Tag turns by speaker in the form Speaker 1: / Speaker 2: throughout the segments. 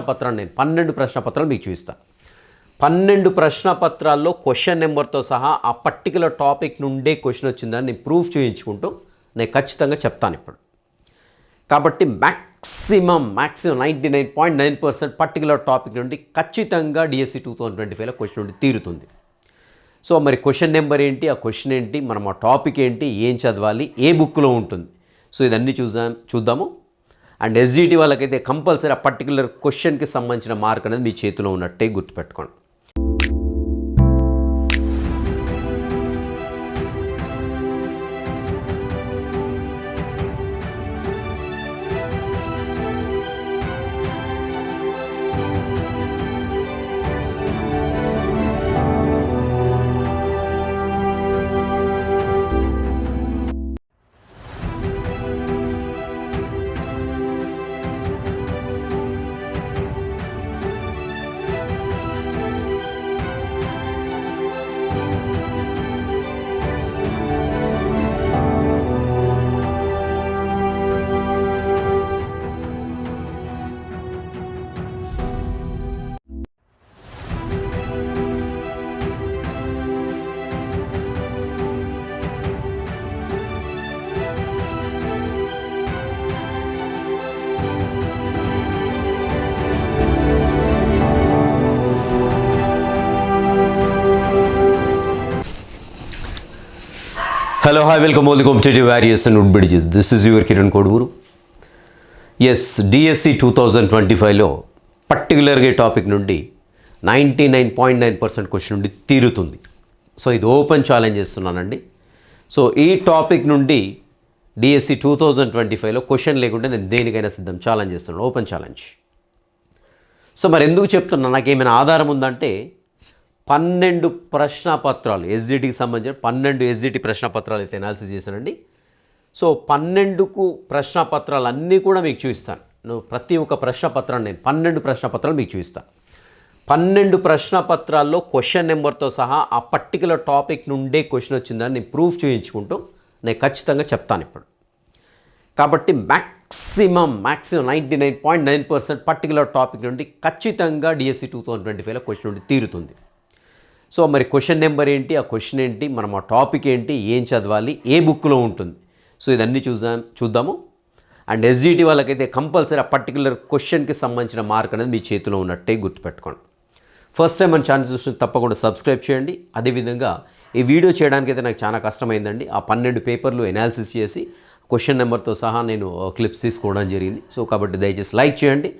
Speaker 1: ప్రశ్న నేను పన్నెండు ప్రశ్న పత్రాలు మీకు చూపిస్తాను. పన్నెండు ప్రశ్న పత్రాల్లో క్వశ్చన్ నెంబర్తో సహా ఆ పర్టికులర్ టాపిక్ నుండే క్వశ్చన్ వచ్చిందని నేను ప్రూఫ్ చూపించుకుంటూ నేను ఖచ్చితంగా చెప్తాను ఇప్పుడు. కాబట్టి maximum maximum ninety nine point nine percent particular topic నుండి ఖచ్చితంగా డిఎస్సి టూ థౌసండ్ ట్వంటీ ఫైవ్లో క్వశ్చన్ నుండి తీరుతుంది. సో మరి క్వశ్చన్ నెంబర్ ఏంటి ఆ క్వశ్చన్ ఏంటి మనం ఆ టాపిక్ ఏంటి ఏం చదవాలి ఏ బుక్లో ఉంటుంది. సో ఇదన్నీ చూద్దాం చూద్దాము. అండ్ ఎస్జీటీ వాళ్ళకైతే కంపల్సరీ ఆ పర్టికులర్ క్వశ్చన్కి సంబంధించిన మార్క్ అనేది మీ చేతిలో ఉన్నట్టే గుర్తుపెట్టుకోండి. Hello hi welcome all the competitive warriors and wood bridges this is your Kiran Koduru yes DSC two thousand twenty ఫైవ్లో పర్టికులర్గా టాపిక్ నుండి ninety nine point nine percent question నుండి తీరుతుంది. సో ఇది ఓపెన్ ఛాలెంజ్ చేస్తున్నానండి. సో ఈ topic నుండి DSC two thousand twenty ఫైవ్లో క్వశ్చన్ లేకుండా నేను దేనికైనా సిద్ధం ఛాలెంజ్ చేస్తున్నాను. ఓపెన్ ఛాలెంజ్ సో మరి ఎందుకు చెప్తున్నా? నాకు ఏమైనా ఆధారం ఉందంటే పన్నెండు ప్రశ్న పత్రాలు ఎస్జిటికి సంబంధించిన పన్నెండు ఎస్జిటి ప్రశ్న పత్రాలు అయితే ఎనాలిసిస్ చేశానండి. సో పన్నెండుకు ప్రశ్న పత్రాలు అన్నీ కూడా మీకు చూపిస్తాను. నువ్వు ప్రతి ఒక్క ప్రశ్నపత్రాన్ని నేను పన్నెండు ప్రశ్న పత్రాలు మీకు చూపిస్తాను. పన్నెండు ప్రశ్న పత్రాల్లో క్వశ్చన్ నెంబర్తో సహా ఆ పర్టికులర్ టాపిక్ నుండే క్వశ్చన్ వచ్చిందని నేను ప్రూఫ్ చూపించుకుంటూ నేను ఖచ్చితంగా చెప్తాను ఇప్పుడు. కాబట్టి maximum maximum ninety nine point nine percent particular topic నుండి ఖచ్చితంగా డిఎస్సి టూ థౌసండ్ ట్వంటీ ఫైవ్లో క్వశ్చన్ నుండి తీరుతుంది. సో మరి క్వశ్చన్ నెంబర్ ఏంటి? ఆ క్వశ్చన్ ఏంటి? మనం ఆ టాపిక్ ఏంటి? ఏం చదవాలి? ఏ బుక్లో ఉంటుంది? సో ఇదన్నీ చూద్దాం చూద్దాము. అండ్ ఎస్జిటి వాళ్ళకైతే కంపల్సరీ ఆ పర్టికులర్ క్వశ్చన్కి సంబంధించిన మార్క్ అనేది మీ చేతిలో ఉన్నట్టే గుర్తుపెట్టుకోండి. ఫస్ట్ టైం మన ఛానల్ చూస్తుంది తప్పకుండా సబ్స్క్రైబ్ చేయండి. అదేవిధంగా ఈ వీడియో చేయడానికి అయితే నాకు చాలా కష్టమైందండి. ఆ పన్నెండు పేపర్లు ఎనాలిసిస్ చేసి క్వశ్చన్ నెంబర్తో సహా నేను క్లిప్స్ తీసుకోవడం జరిగింది. సో కాబట్టి దయచేసి లైక్ చేయండి.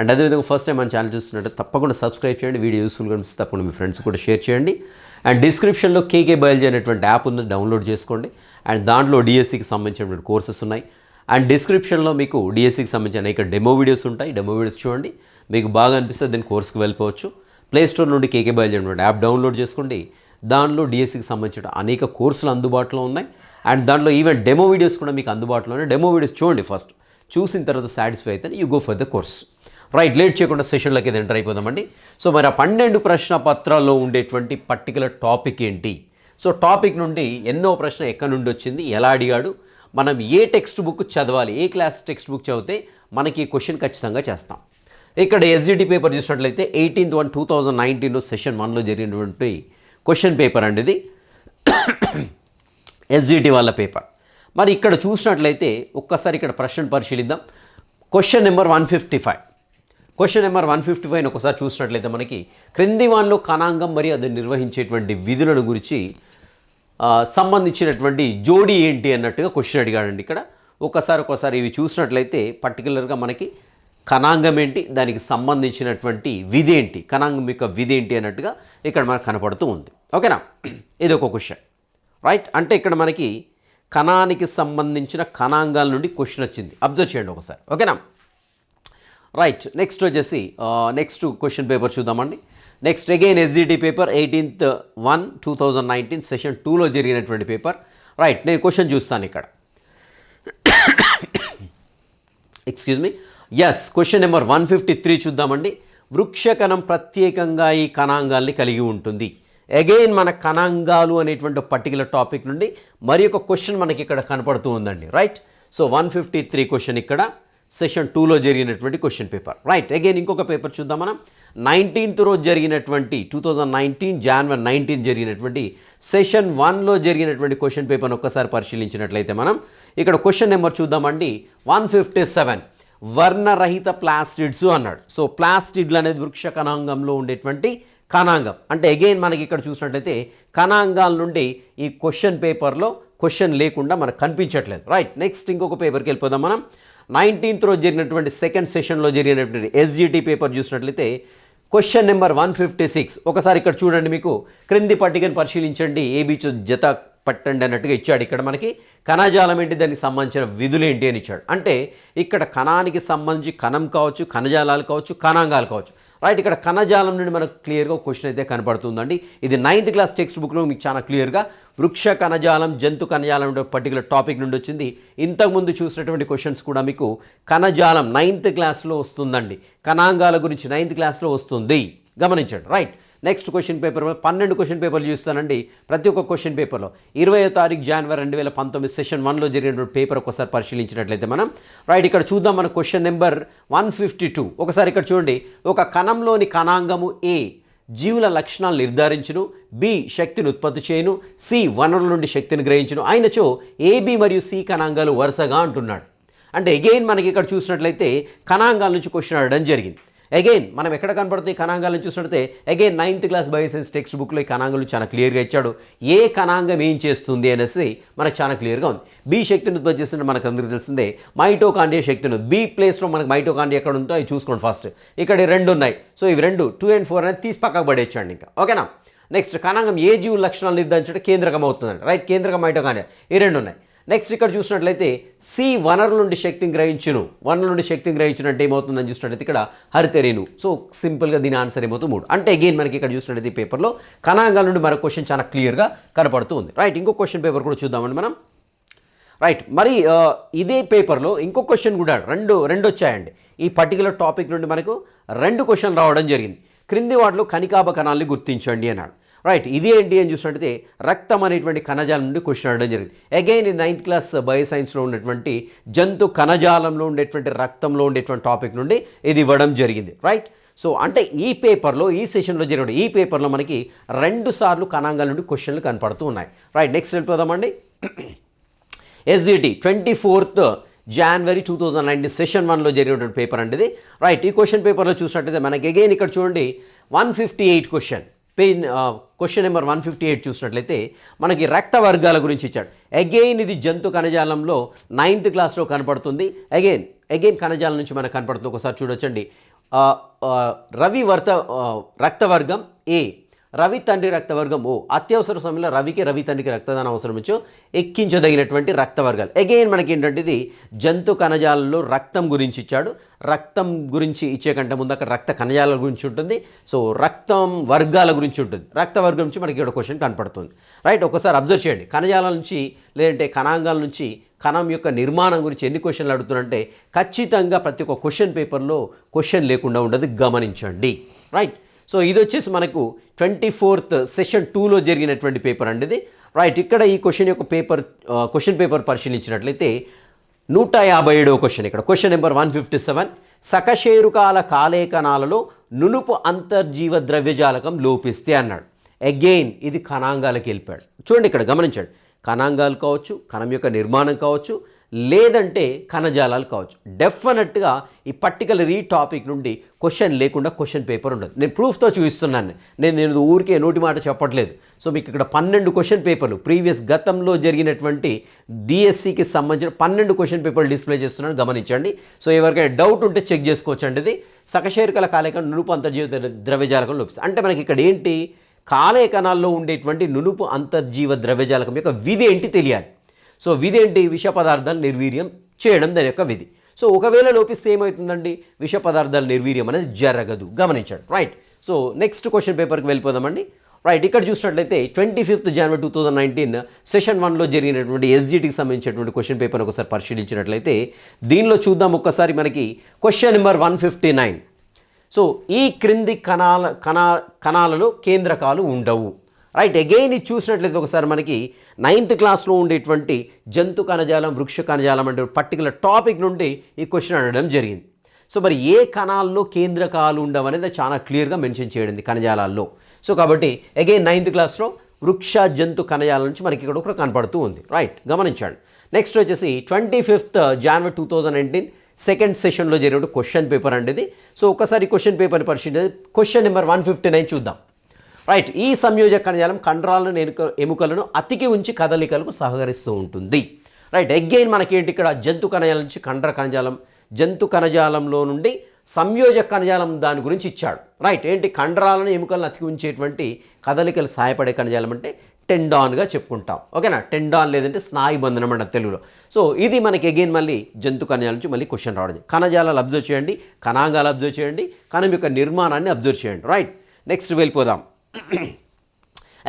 Speaker 1: అండ్ అదేవిధంగా ఫస్ట్ టైం మన ఛానల్ చూస్తున్నట్టు తప్పకుండా సబ్స్క్రైబ్ చేయండి. వీడియో యూస్ఫుల్గా అనిపిస్తే తప్పకుండా మీ ఫ్రెండ్స్ కూడా షేర్ చేయండి. అండ్ డిస్క్రిప్షన్లో కేకే బయాలజీ అనేటువంటి యాప్ ఉంది డౌన్లోడ్ చేసుకోండి. అండ్ దాంట్లో డిఎస్సికి సంబంధించినటువంటి కోర్సెస్ ఉన్నాయి. అండ్ డిస్క్రిప్షన్లో మీకు డిఎస్సికి సంబంధించిన అనేక డెమో వీడియోస్ ఉంటాయి. డెమో వీడియోస్ చూడండి. మీకు బాగా అనిపిస్తే దీని కోర్సుకు వెళ్ళిపోవచ్చు. ప్లేస్టోర్ నుండి కేకే బయాలజీ అనేటువంటి యాప్ డౌన్లోడ్ చేసుకోండి. దానిలో డిఎస్సికి సంబంధించిన అనేక కోర్సులు అందుబాటులో ఉన్నాయి. అండ్ దాంట్లో ఈవెన్ డెమో వీడియోస్ కూడా మీకు అందుబాటులో ఉన్నాయి. డెమో వీడియోస్ చూడండి ఫస్ట్ చూసిన తర్వాత సాటిస్ఫై అయితే you go for the course right late చేయకుండా సెషన్లోకి అయితే ఎంటర్ అయిపోదామండి సో మరి ఆ పన్నెండు ప్రశ్న పత్రాల్లో ఉండేటువంటి పర్టికులర్ టాపిక్ ఏంటి? సో టాపిక్ నుండి ఎన్నో ప్రశ్న ఎక్కడి నుండి వచ్చింది? ఎలా అడిగాడు? మనం ఏ టెక్స్ట్ బుక్ చదవాలి? ఏ క్లాస్ టెక్స్ట్ బుక్ చదివితే మనకి ఈ క్వశ్చన్ ఖచ్చితంగా చేస్తాం. ఇక్కడ ఎస్జిటి పేపర్ చూసినట్లయితే ఎయిటీన్త్ వన్ టూ థౌజండ్ నైన్టీన్లో సెషన్ వన్లో జరిగినటువంటి క్వశ్చన్ పేపర్ అండి ఇది. ఎస్జిటి వాళ్ళ పేపర్ మరి ఇక్కడ చూసినట్లయితే ఒక్కసారి ఇక్కడ ప్రశ్న పరిశీలిద్దాం. Question number one fifty five question number one fifty five ఒకసారి చూసినట్లయితే మనకి క్రింది వాన్లో కణాంగం మరియు అది నిర్వహించేటువంటి విధులను గురించి సంబంధించినటువంటి జోడీ ఏంటి అన్నట్టుగా క్వశ్చన్ అడిగాడండి ఇక్కడ. ఒకసారి ఒకసారి ఇవి చూసినట్లయితే పర్టికులర్గా మనకి కణాంగం ఏంటి దానికి సంబంధించినటువంటి విధి ఏంటి కణాంగం యొక్క విధి ఏంటి అన్నట్టుగా ఇక్కడ మనకు కనపడుతూ ఉంది. ఓకేనా? ఇది ఒక క్వశ్చన్ రైట్ అంటే ఇక్కడ మనకి కణానికి సంబంధించిన కణాంగాల నుండి క్వశ్చన్ వచ్చింది. అబ్జర్వ్ చేయండి ఒకసారి. ఓకేనా? రైట్ నెక్స్ట్ వచ్చేసి నెక్స్ట్ క్వశ్చన్ పేపర్ చూద్దామండి. Next again SGT paper eighteenth one two thousand nineteen session టూలో జరిగినటువంటి పేపర్ రైట్ నేను క్వశ్చన్ చూస్తాను ఇక్కడ. Excuse me yes question number one fifty three చూద్దామండి. వృక్షకణం ప్రత్యేకంగా ఈ కణాంగాల్ని కలిగి ఉంటుంది. అగైన్ మన కణాంగాలు అనేటువంటి పర్టికులర్ టాపిక్ నుండి మరి ఒక క్వశ్చన్ మనకి ఇక్కడ కనపడుతూ ఉందండి. Right so one fifty three question ఇక్కడ. సెషన్ టూలో జరిగినటువంటి క్వశ్చన్ పేపర్. రైట్ అగైన్ ఇంకొక పేపర్ చూద్దాం మనం. నైన్టీన్త్ రోజు జరిగినటువంటి two thousand nineteen January nineteen జరిగినటువంటి సెషన్ వన్లో జరిగినటువంటి క్వశ్చన్ పేపర్ని ఒక్కసారి పరిశీలించినట్లయితే మనం ఇక్కడ క్వశ్చన్ నెంబర్ చూద్దామండి. వన్ ఫిఫ్టీ సెవెన్ వర్ణరహిత ప్లాస్టిడ్స్ అన్నాడు. సో ప్లాస్టిడ్లు అనేది వృక్ష కణాంగంలో ఉండేటువంటి కణాంగం. అంటే అగైన్ మనకి ఇక్కడ చూసినట్లయితే కణాంగాల నుండి ఈ క్వశ్చన్ పేపర్లో క్వశ్చన్ లేకుండా మనకు కనిపించట్లేదు. రైట్ నెక్స్ట్ ఇంకొక పేపర్కి వెళ్ళిపోదాం మనం. నైన్టీన్త్ రోజు జరిగినటువంటి సెకండ్ సెషన్లో జరిగినటువంటి ఎస్జిటి పేపర్ చూసినట్లయితే question number one fifty six ఒకసారి ఇక్కడ చూడండి మీకు. క్రింది పట్టికను పరిశీలించండి. ఏబీచు జత పట్టండి అన్నట్టుగా ఇచ్చాడు. ఇక్కడ మనకి కణజాలం ఏంటి? దానికి సంబంధించిన విధులు ఏంటి అని ఇచ్చాడు. అంటే ఇక్కడ కణానికి సంబంధించి కణం కావచ్చు కణజాలాలు కావచ్చు కణాంగాలు కావచ్చు. రైట్ ఇక్కడ కణజాలం నుండి మనకు క్లియర్గా క్వశ్చన్ అయితే కనపడుతుందండి. ఇది నైన్త్ క్లాస్ టెక్స్ట్ బుక్లో మీకు చాలా క్లియర్గా వృక్ష కణజాలం జంతు కణజాలం పర్టికులర్ టాపిక్ నుండి వచ్చింది. ఇంతకుముందు చూసినటువంటి క్వశ్చన్స్ కూడా మీకు కణజాలం నైన్త్ క్లాస్లో వస్తుందండి. కణాంగాల గురించి నైన్త్ క్లాస్లో వస్తుంది. గమనించండి. రైట్ నెక్స్ట్ క్వశ్చన్ పేపర్ పన్నెండు క్వశ్చన్ పేపర్లు చూస్తానండి ప్రతి ఒక్క క్వశ్చన్ పేపర్లో. ఇరవై తారీఖు జనవరి రెండు వేల పంతొమ్మిది సెషన్ వన్లో జరిగినటువంటి పేపర్ ఒకసారి పరిశీలించినట్లయితే మనం. రైట్ ఇక్కడ చూద్దాం మన question number one fifty two. ఒకసారి ఇక్కడ చూడండి. ఒక కణంలోని కణాంగము ఏ జీవుల లక్షణాలు నిర్ధారించును? బి శక్తిని ఉత్పత్తి చేయను? సి వనరుల నుండి శక్తిని గ్రహించును? ఆయనచో ఏబి మరియు సి కణాంగాలు వరుసగా అంటున్నాడు. అంటే అగైన్ మనకి ఇక్కడ చూసినట్లయితే కణాంగాల నుంచి క్వశ్చన్ అడగడం జరిగింది. అగైన్ మనం ఎక్కడ కనపడుతాయి కణాంగాలను చూసినట్టే again ninth class bioscience text బుక్లో ఈ కణాంగాలు చాలా క్లియర్గా ఇచ్చాడు. ఏ కణాంగం ఏం చేస్తుంది అనేసి మనకు చాలా క్లియర్గా ఉంది. బి శక్తిని ఉత్పత్తి చేస్తుంటే మనకు అందరికీ తెలిసిందే మైటోకాండియా శక్తిని. బి ప్లేస్లో మనకు మైటోకాండియా ఎక్కడ ఉందో అవి చూసుకోండి ఫస్ట్ ఇక్కడ రెండు ఉన్నాయి. సో ఇవి రెండు టూ అండ్ ఫోర్ అనేది తీసి పక్కకు పడేయచ్చండి ఇంకా. ఓకేనా నెక్స్ట్ కణాంగం ఏ జీవుల లక్షణాలు నిర్ధారించడం? కేంద్రకం అవుతుందండి రైట్ కేంద్రకం మైటోకాండియా ఈ రెండు ఉన్నాయి. నెక్స్ట్ ఇక్కడ చూసినట్లయితే సి వనరుల నుండి శక్తిని గ్రహించును. వనరుల నుండి శక్తిని గ్రహించును అంటే ఏమవుతుందని చూసినట్లయితే ఇక్కడ హరితెరీను. సో సింపుల్గా దీని ఆన్సర్ ఏమవుతుంది? మూడు. అంటే అగైన్ మనకి ఇక్కడ చూసినట్లయితే ఈ పేపర్లో కణాంగాల నుండి మన క్వశ్చన్ చాలా క్లియర్గా కనపడుతూ ఉంది. రైట్ ఇంకో క్వశ్చన్ పేపర్ కూడా చూద్దామండి మనం. రైట్ మరి ఇదే పేపర్లో ఇంకో క్వశ్చన్ కూడా రెండు రెండు వచ్చాయండి. ఈ పర్టికులర్ టాపిక్ నుండి మనకు రెండు క్వశ్చన్ రావడం జరిగింది. క్రింది వాటిలో కనికాభ కణాలని గుర్తించండి అన్నాడు. రైట్ ఇది ఏంటి అని చూసినట్టయితే రక్తం అనేటువంటి కణజాలం నుండి క్వశ్చన్ అడగడం జరిగింది. అగైన్ ఈ నైన్త్ క్లాస్ బయో సైన్స్లో ఉన్నటువంటి జంతు కణజాలంలో ఉండేటువంటి రక్తంలో ఉండేటువంటి టాపిక్ నుండి ఇది ఇవ్వడం జరిగింది. రైట్ సో అంటే ఈ పేపర్లో ఈ సెషన్లో జరిగిన ఈ పేపర్లో మనకి రెండు సార్లు కణాంగాల నుండి క్వశ్చన్లు కనపడుతూ ఉన్నాయి. రైట్ నెక్స్ట్ వెళ్ళిపోదామండి ఎస్జిటి ట్వంటీ ఫోర్త్ జనవరి టూ థౌజండ్ నైన్టీన్ సెషన్ వన్లో జరిగినటువంటి పేపర్ అండి ఇది. రైట్ ఈ క్వశ్చన్ పేపర్లో చూసినట్టయితే మనకి అగైన్ ఇక్కడ చూడండి one fifty eight question pain question number one fifty eight చూసినట్లయితే మనకి రక్త వర్గాల గురించి ఇచ్చాడు. అగైన్ ఇది జంతు కణజాలంలో నైన్త్ క్లాస్లో కనపడుతుంది. అగైన్ అగైన్ కణజాలం నుంచి మనకు కనపడుతుంది. ఒకసారి చూడొచ్చండి. రవి వర్త రక్త రక్తవర్గం ఏ రవి తండ్రి రక్తవర్గం. ఓ అత్యవసర సమయంలో రవికి రవి తండ్రికి రక్తదానం అవసరం ఎక్కించదగినటువంటి రక్తవర్గాలు. అగైన్ మనకి ఏంటంటే ఇది జంతు కణజాలలో రక్తం గురించి ఇచ్చాడు. రక్తం గురించి ఇచ్చే కంటే ముందు అక్కడ రక్త కణజాల గురించి ఉంటుంది. సో రక్తం వర్గాల గురించి ఉంటుంది. రక్త వర్గం నుంచి మనకి ఇక్కడ క్వశ్చన్ కనపడుతుంది. రైట్ ఒకసారి అబ్జర్వ్ చేయండి. కణజాల నుంచి లేదంటే కణాంగాల నుంచి కణం యొక్క నిర్మాణం గురించి ఎన్ని క్వశ్చన్లు అడుగుతున్నారంటే ఖచ్చితంగా ప్రతి ఒక్క క్వశ్చన్ పేపర్లో క్వశ్చన్ లేకుండా ఉండదు. గమనించండి. రైట్ సో ఇది వచ్చేసి మనకు ట్వంటీ ఫోర్త్ సెషన్ టూలో జరిగినటువంటి పేపర్ అండి ఇది. రైట్ ఇక్కడ ఈ క్వశ్చన్ యొక్క పేపర్ క్వశ్చన్ పేపర్ పరిశీలించినట్లయితే నూట యాభై ఏడవ క్వశ్చన్ ఇక్కడ. Question number one fifty seven. సకశేరుకాల కాలేకణాలలో నునుపు అంతర్జీవ ద్రవ్యజాలకం లోపిస్తే అన్నాడు. అగెయిన్ ఇది కణాంగాలకు వెళ్ళిపోయాడు. చూడండి ఇక్కడ గమనించండి. కణాంగాలు కావచ్చు కణం యొక్క నిర్మాణం కావచ్చు లేదంటే కణజాలాలు కావచ్చు. డెఫినెట్గా ఈ పర్టికులర్ ఈ టాపిక్ నుండి క్వశ్చన్ లేకుండా క్వశ్చన్ పేపర్ ఉండదు. నేను ప్రూఫ్తో చూపిస్తున్నాను. నేను నేను ఊరికే నోటి మాట చెప్పట్లేదు. సో మీకు ఇక్కడ పన్నెండు క్వశ్చన్ పేపర్లు. ప్రీవియస్ గతంలో జరిగినటువంటి డిఎస్సికి సంబంధించిన పన్నెండు క్వశ్చన్ పేపర్లు డిస్ప్లే చేస్తున్నాను. గమనించండి. సో ఎవరికైనా డౌట్ ఉంటే చెక్ చేసుకోవచ్చండి ఇది. సకశేరికల కాలేక నునుపు అంతర్జీవ ద్రవ్యజాలకం లోపిస్తుంది అంటే మనకి ఇక్కడ ఏంటి? కాలేకణాల్లో ఉండేటువంటి నునుపు అంతర్జీవ ద్రవ్యజాలకం యొక్క విధి ఏంటి తెలియాలి. సో విధి ఏంటి విష పదార్థాలు నిర్వీర్యం చేయడం దాని యొక్క విధి. సో ఒకవేళ లోపిస్తే ఏమవుతుందండి విష పదార్థాల నిర్వీర్యం అనేది జరగదు. గమనించండి. రైట్ సో నెక్స్ట్ క్వశ్చన్ పేపర్కి వెళ్ళిపోదామండి. రైట్ ఇక్కడ చూసినట్లయితే twenty fifth January two thousand nineteen session వన్లో జరిగినటువంటి ఎస్జిటికి సంబంధించినటువంటి క్వశ్చన్ పేపర్ ఒకసారి పరిశీలించినట్లయితే దీనిలో చూద్దాం ఒక్కసారి మనకి question number one fifty nine so ఈ క్రింది కణాల కణా కణాలలో కేంద్రకాలు ఉండవు. రైట్ అగైన్ ఇది చూసినట్లయితే ఒకసారి మనకి నైన్త్ క్లాస్లో ఉండేటువంటి జంతు కణజాలం వృక్ష కణజాలం అంటే పర్టికులర్ టాపిక్ నుండి ఈ క్వశ్చన్ అడగడం జరిగింది. సో మరి ఏ కణాల్లో కేంద్రకాలు ఉండవు అనేది చాలా క్లియర్గా మెన్షన్ చేయడింది కణజాలాల్లో. సో కాబట్టి అగైన్ నైన్త్ క్లాస్లో వృక్ష జంతు కణజాలం నుంచి మనకి ఇక్కడ కూడా కనపడుతూ ఉంది. రైట్ గమనించండి. నెక్స్ట్ వచ్చేసి twenty fifth January two thousand nineteen second సెషన్లో జరిగిన క్వశ్చన్ పేపర్ అండి ఇది. సో ఒకసారి క్వశ్చన్ పేపర్ని పరిశీలించి question number one fifty nine చూద్దాం. రైట్ ఈ సంయోజక కణజాలం కండరాలను ఎనుక ఎముకలను అతికి ఉంచి కదలికలకు సహకరిస్తూ ఉంటుంది. రైట్ అగైన్ మనకేంటి ఇక్కడ? జంతు కణజాలం నుంచి కండర కణజాలం జంతు కణజాలంలో నుండి సంయోజక కణజాలం దాని గురించి ఇచ్చాడు. రైట్ ఏంటి? కండరాలను ఎముకలను అతికి ఉంచేటువంటి కదలికలు సహాయపడే కణజాలం అంటే టెండాన్గా చెప్పుకుంటాం. ఓకేనా టెండాన్ లేదంటే స్నాయు బంధనం అంట తెలుగులో. సో ఇది మనకి అగైన్ మళ్ళీ జంతు కణజాలం నుంచి మళ్ళీ క్వశ్చన్ రావడం. కణజాలాలు అబ్జర్వ్ చేయండి కణాంగాలు అబ్జర్వ్ చేయండి కణం యొక్క నిర్మాణాన్ని అబ్జర్వ్ చేయండి. రైట్ నెక్స్ట్ వెళ్ళిపోదాం.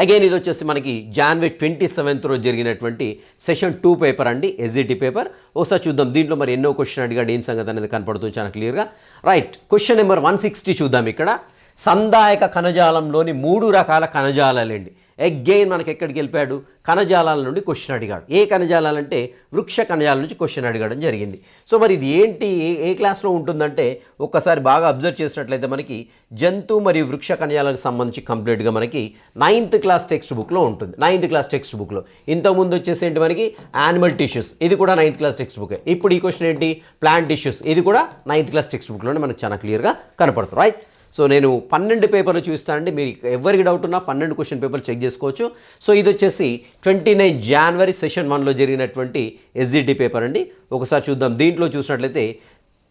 Speaker 1: అగైన్ ఇది వచ్చేసి మనకి జాన్వరి ట్వంటీ సెవెంత్ రోజు జరిగినటువంటి సెషన్ టూ పేపర్ అండి ఎస్జిటి పేపర్ ఒకసారి చూద్దాం దీంట్లో మరి ఎన్నో క్వశ్చన్ అడిగాడు ఏం సంగతి అనేది కనపడుతుంది చాలా క్లియర్గా right question number one sixty చూద్దాం ఇక్కడ. సందాయక కణజాలంలోని మూడు రకాల కణజాలాలండి. అగైన్ మనకి ఎక్కడికి వెళ్ళిపోయాడు? కణజాలాల నుండి క్వశ్చన్ అడిగాడు. ఏ కణజాలాలంటే వృక్ష కణజాల నుంచి క్వశ్చన్ అడగడం జరిగింది. సో మరి ఇది ఏంటి? ఏ ఏ క్లాస్లో ఉంటుందంటే ఒక్కసారి బాగా అబ్జర్వ్ చేసినట్లయితే మనకి జంతు మరియు వృక్ష కణజాలకు సంబంధించి కంప్లీట్గా మనకి నైన్త్ క్లాస్ టెక్స్ట్ బుక్లో ఉంటుంది. నైన్త్ క్లాస్ టెక్స్ట్ బుక్లో ఇంతకుముందు వచ్చేసి ఏంటి మనకి? యానిమల్ టిష్యూస్ ఇది కూడా నైన్త్ క్లాస్ టెక్స్ట్ బుక్ ఇప్పుడు ఈ క్వశ్చన్ ఏంటి? ప్లాంట్ టిష్యూస్ ఇది కూడా నైన్త్ క్లాస్ టెక్స్ట్ బుక్లోనే మనకు చాలా క్లియర్గా కనపడుతుంది. రైట్ సో నేను పన్నెండు పేపర్లు చూస్తానండి మీరు ఎవరికి డౌట్ ఉన్నా పన్నెండు క్వశ్చన్ పేపర్లు చెక్ చేసుకోవచ్చు. సో ఇది వచ్చేసి ట్వంటీ నైన్ జనవరి సెషన్ వన్లో జరిగినటువంటి ఎస్జిటి పేపర్ అండి. ఒకసారి చూద్దాం. దీంట్లో చూసినట్లయితే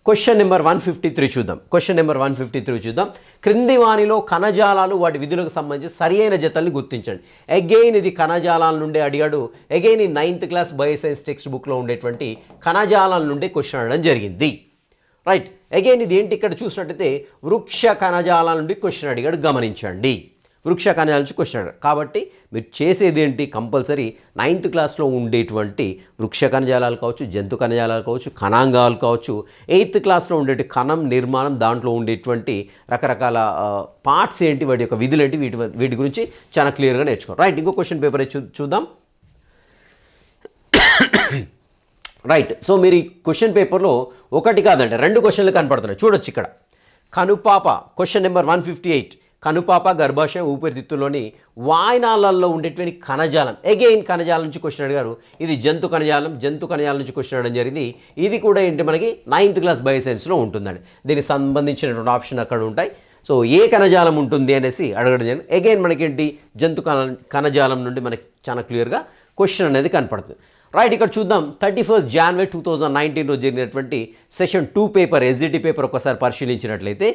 Speaker 1: question number one fifty three చూద్దాం. Question number one fifty three చూద్దాం. క్రింది వాణిలో కణజాలాలు వాటి విధులకు సంబంధించి సరియైన జతల్ని గుర్తించండి. అగైన్ ఇది కణజాలాల నుండి అడిగాడు. అగైన్ ఈ నైన్త్ క్లాస్ బయోసైన్స్ టెక్స్ట్ బుక్లో ఉండేటువంటి కణజాలాల నుండి క్వశ్చన్ అడగడం జరిగింది. రైట్ అగైన్ ఇది ఏంటి? ఇక్కడ చూసినట్టయితే వృక్ష కణజాల నుండి క్వశ్చన్ అడిగాడు. గమనించండి. వృక్ష కణజాల నుంచి క్వశ్చన్ అడిగాడు. కాబట్టి మీరు చేసేది ఏంటి? కంపల్సరీ నైన్త్ క్లాస్లో ఉండేటువంటి వృక్ష కణజాలాలు కావచ్చు జంతు కణజాలాలు కావచ్చు కణాంగాలు కావచ్చు ఎయిత్ క్లాస్లో ఉండే కణం నిర్మాణం దాంట్లో ఉండేటువంటి రకరకాల పార్ట్స్ ఏంటి? వాటి యొక్క విధులు ఏంటి? వీటి వీటి గురించి చాలా క్లియర్గా నేర్చుకోండి రైట్ ఇంకో క్వశ్చన్ పేపర్ చూ చూద్దాం. రైట్ సో మీరు ఈ క్వశ్చన్ పేపర్లో ఒకటి కాదంటే రెండు క్వశ్చన్లు కనపడుతున్నాయి. చూడొచ్చు ఇక్కడ. కనుపాప question number one fifty eight కనుపాప గర్భాశయం ఊపిరితిత్తులోని వాయనాలలో ఉండేటువంటి కణజాలం. అగైన్ కణజాలం నుంచి క్వశ్చన్ అడిగారు. ఇది జంతు కణజాలం జంతు కణజాలం నుంచి క్వశ్చన్ అడగడం జరిగింది. ఇది కూడా ఏంటి మనకి? నైన్త్ క్లాస్ బయోసైన్స్లో ఉంటుందండి. దీనికి సంబంధించినటువంటి ఆప్షన్ అక్కడ ఉంటాయి. సో ఏ కణజాలం ఉంటుంది అనేసి అడగడం జరిగింది. అగైన్ మనకేంటి? జంతు కణ కణజాలం నుండి మనకి చాలా క్లియర్గా క్వశ్చన్ అనేది కనపడుతుంది. రైట్ ఇక్కడ చూద్దాం. Thirty first January two thousand నైన్టీన్లో జరిగినటువంటి session two paper SGT paper ఒకసారి పరిశీలించినట్లయితే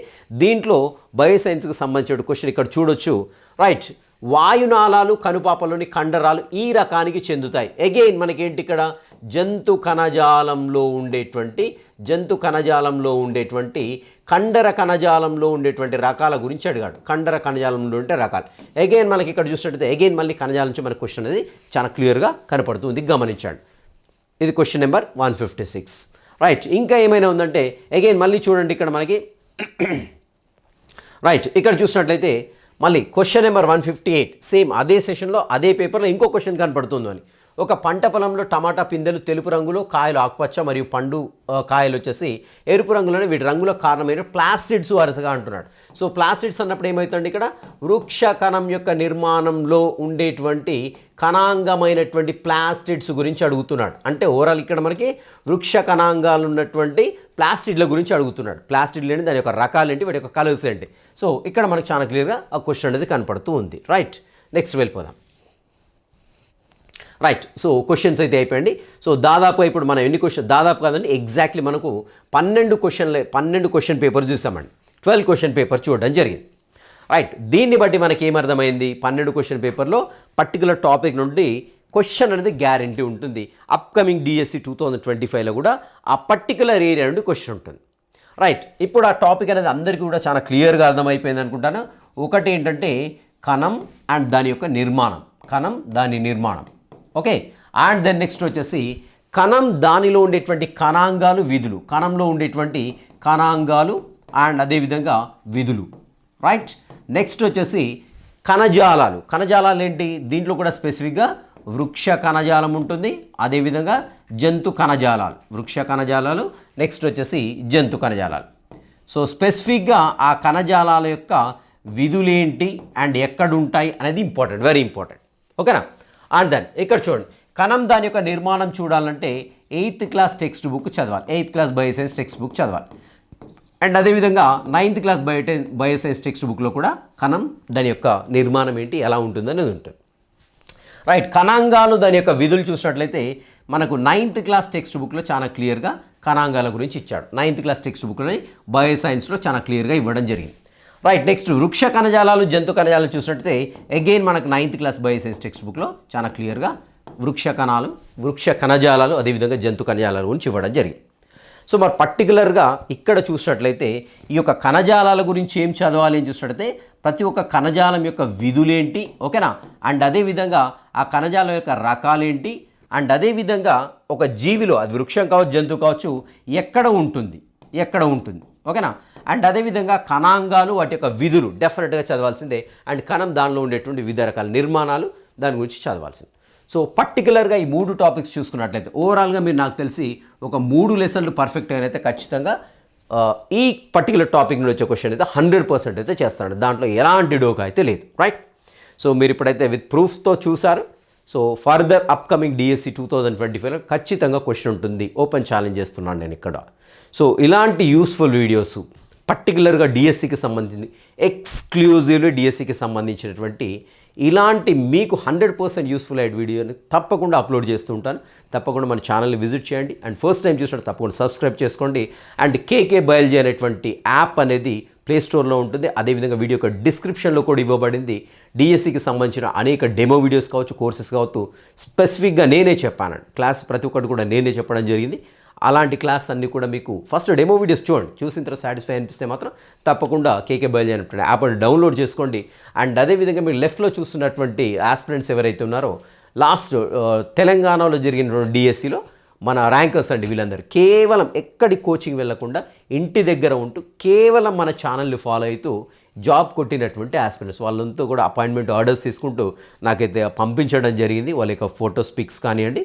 Speaker 1: దీంట్లో బయోసైన్స్కి సంబంధించిన క్వశ్చన్ ఇక్కడ చూడొచ్చు. రైట్ వాయునాళాలు కనుపాపలోని కండరాలు ఈ రకానికి చెందుతాయి. అగైన్ మనకేంటి ఇక్కడ? జంతు కణజాలంలో ఉండేటువంటి జంతు కణజాలంలో ఉండేటువంటి కండర కణజాలంలో ఉండేటువంటి రకాల గురించి అడిగాడు. కండర కణజాలంలో ఉండే రకాలు. అగైన్ మనకి ఇక్కడ చూసినట్టయితే అగైన్ మళ్ళీ కణజాలం నుంచి మన క్వశ్చన్ అనేది చాలా క్లియర్గా కనపడుతుంది గమనించండి. ఇది question number one fifty six right ఇంకా ఏమైనా ఉందంటే అగైన్ మళ్ళీ చూడండి ఇక్కడ మనకి. రైట్ ఇక్కడ చూసినట్లయితే మళ్ళీ question number one fifty eight same అదే సెషన్లో అదే పేపర్లో ఇంకో క్వశ్చన్ కనపడుతుంది అని ఒక పంట పొలంలో టమాటా పిందెలు తెలుపు రంగులో కాయలు ఆకుపచ్చ మరియు పండు కాయలు వచ్చేసి ఎరుపు రంగులోనే వీటి రంగుల కారణమైన ప్లాస్టిడ్స్ వరుసగా అంటున్నాడు. సో ప్లాస్టిడ్స్ అన్నప్పుడు ఏమవుతుంది ఇక్కడ? వృక్ష కణం యొక్క నిర్మాణంలో ఉండేటువంటి కణాంగమైనటువంటి ప్లాస్టిడ్స్ గురించి అడుగుతున్నాడు. అంటే ఓవరాల్ ఇక్కడ మనకి వృక్ష కణాంగాలు ఉన్నటువంటి ప్లాస్టిడ్ల గురించి అడుగుతున్నాడు. ప్లాస్టిడ్లు ఏంటి దాని యొక్క రకాలు ఏంటి? వాటి యొక్క కలర్స్ ఏంటి? సో ఇక్కడ మనకు చాలా క్లియర్గా ఆ క్వశ్చన్ అనేది కనపడుతూ ఉంది. రైట్. నెక్స్ట్ వెళ్ళిపోదాం. రైట్ సో క్వశ్చన్స్ అయితే అయిపోయండి సో దాదాపు ఇప్పుడు మనం ఎన్ని క్వశ్చన్ దాదాపు కాదండి ఎగ్జాక్ట్లీ మనకు పన్నెండు క్వశ్చన్లే పన్నెండు క్వశ్చన్ పేపర్ చూసామండి. ట్వెల్వ్ క్వశ్చన్ పేపర్ చూడడం జరిగింది. రైట్ దీన్ని బట్టి మనకి ఏమర్థమైంది పన్నెండు క్వశ్చన్ పేపర్లో పర్టికులర్ టాపిక్ నుండి క్వశ్చన్ అనేది గ్యారంటీ ఉంటుంది. Upcoming DSC two thousand twenty ఫైవ్లో కూడా ఆ పర్టికులర్ ఏరియా నుండి క్వశ్చన్ ఉంటుంది. రైట్ ఇప్పుడు ఆ టాపిక్ అనేది అందరికీ కూడా చాలా క్లియర్గా అర్థమైపోయింది అనుకుంటాను? ఒకటి ఏంటంటే కణం అండ్ దాని యొక్క నిర్మాణం. కణం దాని నిర్మాణం. ఓకే అండ్ దెన్ నెక్స్ట్ వచ్చేసి కణం దానిలో ఉండేటువంటి కణాంగాలు విధులు. కణంలో ఉండేటువంటి కణాంగాలు అండ్ అదేవిధంగా విధులు. రైట్ నెక్స్ట్ వచ్చేసి కణజాలాలు. కణజాలాలు ఏంటి? దీంట్లో కూడా స్పెసిఫిక్గా వృక్ష కణజాలం ఉంటుంది. అదేవిధంగా జంతు కణజాలాలు. వృక్ష కణజాలాలు. నెక్స్ట్ వచ్చేసి జంతు కణజాలాలు. సో స్పెసిఫిక్గా ఆ కణజాలాల యొక్క విధులేంటి? అండ్ ఎక్కడ ఉంటాయి అనేది ఇంపార్టెంట్ వెరీ ఇంపార్టెంట్ ఓకేనా అండ్ దెన్ ఇక్కడ చూడండి. కణం దాని యొక్క నిర్మాణం చూడాలంటే ఎయిత్ క్లాస్ టెక్స్ట్ బుక్ చదవాలి. Eighth class bioscience text book చదవాలి. అండ్ అదేవిధంగా నైన్త్ క్లాస్ బయోటె బయోసైన్స్ టెక్స్ట్ బుక్లో కూడా కణం దాని యొక్క నిర్మాణం ఏంటి ఎలా ఉంటుందనేది ఉంటుంది. రైట్ కణాంగాలు దాని యొక్క విధులు చూసినట్లయితే మనకు నైన్త్ క్లాస్ టెక్స్ట్ బుక్లో చాలా క్లియర్గా కణాంగాల గురించి ఇచ్చాడు. నైన్త్ క్లాస్ టెక్స్ట్ బుక్లోని బయో సైన్స్లో చాలా క్లియర్గా ఇవ్వడం జరిగింది. రైట్ నెక్స్ట్ వృక్ష కణజాలాలు జంతు కణజాలాలు చూసినట్టయితే అగైన్ మనకు నైన్త్ క్లాస్ బయోసైన్స్ టెక్స్ట్ బుక్లో చాలా క్లియర్గా వృక్ష కణాలు వృక్ష కణజాలాలు అదేవిధంగా జంతు కణజాలాల గురించి ఇవ్వడం జరిగింది. సో మరి పర్టికులర్గా ఇక్కడ చూసినట్లయితే ఈ యొక్క కణజాలాల గురించి ఏం చదవాలి అని చూసినట్లయితే ప్రతి ఒక్క కణజాలం యొక్క విధులేంటి ఓకేనా? అండ్ అదేవిధంగా ఆ కణజాలం యొక్క రకాలేంటి అండ్ అదేవిధంగా ఒక జీవిలో అది వృక్షం కావచ్చు జంతువు కావచ్చు ఎక్కడ ఉంటుంది ఎక్కడ ఉంటుంది ఓకేనా? అండ్ అదేవిధంగా కణాంగాలు వాటి యొక్క విధులు డెఫినెట్గా చదవాల్సిందే. అండ్ కణం దానిలో ఉండేటువంటి వివిధ రకాల నిర్మాణాలు దాని గురించి చదవాల్సింది. సో పర్టికులర్గా ఈ మూడు టాపిక్స్ చూసుకున్నట్లయితే ఓవరాల్గా మీరు నాకు తెలిసి ఒక మూడు లెసన్లు పర్ఫెక్ట్గా అయితే ఖచ్చితంగా ఈ పర్టికులర్ టాపిక్ నుండి వచ్చే క్వశ్చన్ అయితే హండ్రెడ్ పర్సెంట్ అయితే చేస్తాను దాంట్లో ఎలాంటి డోకా అయితే లేదు. రైట్ సో మీరు ఇప్పుడైతే విత్ ప్రూఫ్స్తో చూసారు so further upcoming DSC two thousand twenty ఫైవ్లో ఖచ్చితంగా క్వశ్చన్ ఉంటుంది. ఓపెన్ ఛాలెంజ్ చేస్తున్నాను నేను ఇక్కడ. సో ఇలాంటి యూస్ఫుల్ వీడియోస్ పర్టికులర్గా డిఎస్సికి సంబంధించి ఎక్స్క్లూజివ్లీ డిఎస్సికి సంబంధించినటువంటి ఇలాంటి మీకు హండ్రెడ్ పర్సెంట్ యూస్ఫుల్ అయ్యే వీడియోని తప్పకుండా అప్లోడ్ చేస్తూ ఉంటాను. తప్పకుండా మన ఛానల్ని విజిట్ చేయండి. అండ్ ఫస్ట్ టైం చూసినట్టు తప్పకుండా సబ్స్క్రైబ్ చేసుకోండి. అండ్ కేకే బయల్జీ అనేటువంటి యాప్ అనేది ప్లేస్టోర్లో ఉంటుంది. అదేవిధంగా వీడియో యొక్క డిస్క్రిప్షన్లో కూడా ఇవ్వబడింది. డిఎస్సికి సంబంధించిన అనేక డెమో వీడియోస్ కావచ్చు కోర్సెస్ కావచ్చు. స్పెసిఫిక్గా నేనే చెప్పాను క్లాస్ ప్రతి ఒక్కటి కూడా నేనే చెప్పడం జరిగింది. అలాంటి క్లాస్ అన్నీ కూడా మీకు ఫస్ట్ డెమో వీడియోస్ చూడండి. చూసిన తర్వాత సాటిస్ఫై అనిపిస్తే మాత్రం తప్పకుండా కేకే బయలు అనేటువంటి యాప్ డౌన్లోడ్ చేసుకోండి. అండ్ అదేవిధంగా మీరు లెఫ్ట్లో చూస్తున్నటువంటి ఆస్పిరెంట్స్ ఎవరైతే ఉన్నారో లాస్ట్ uh, తెలంగాణలో జరిగినటువంటి డిఎస్సిలో మన ర్యాంకర్స్ అండి వీళ్ళందరూ. కేవలం ఎక్కడి కోచింగ్ వెళ్ళకుండా ఇంటి దగ్గర ఉంటూ కేవలం మన ఛానల్ని ఫాలో అవుతూ జాబ్ కొట్టినటువంటి ఆస్పిరెంట్స్ వాళ్ళంతా కూడా అపాయింట్మెంట్ ఆర్డర్స్ తీసుకుంటూ నాకైతే పంపించడం జరిగింది. వాళ్ళ యొక్క ఫోటోస్ పిక్స్ కానివ్వండి.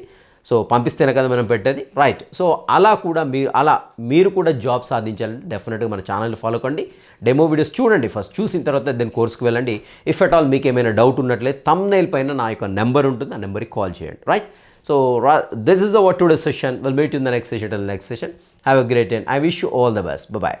Speaker 1: సో పంపిస్తేనే కదా మనం పెట్టేది? రైట్ సో అలా కూడా మీరు అలా మీరు కూడా జాబ్ సాధించాలంటే డెఫినెట్గా మన ఛానల్ని ఫాలో కండి. డెమో వీడియోస్ చూడండి ఫస్ట్ చూసిన తర్వాత దాని కోర్స్కి వెళ్ళండి. ఇఫ్ అట్ ఆల్ మీకు ఏమైనా డౌట్ ఉన్నట్లయితే తమ్నైల్ పైన నా యొక్క నెంబర్ ఉంటుంది. ఆ నెంబర్కి కాల్ చేయండి. Right so this is our today session will meet in the next session next session have a great and I wish you all the best bye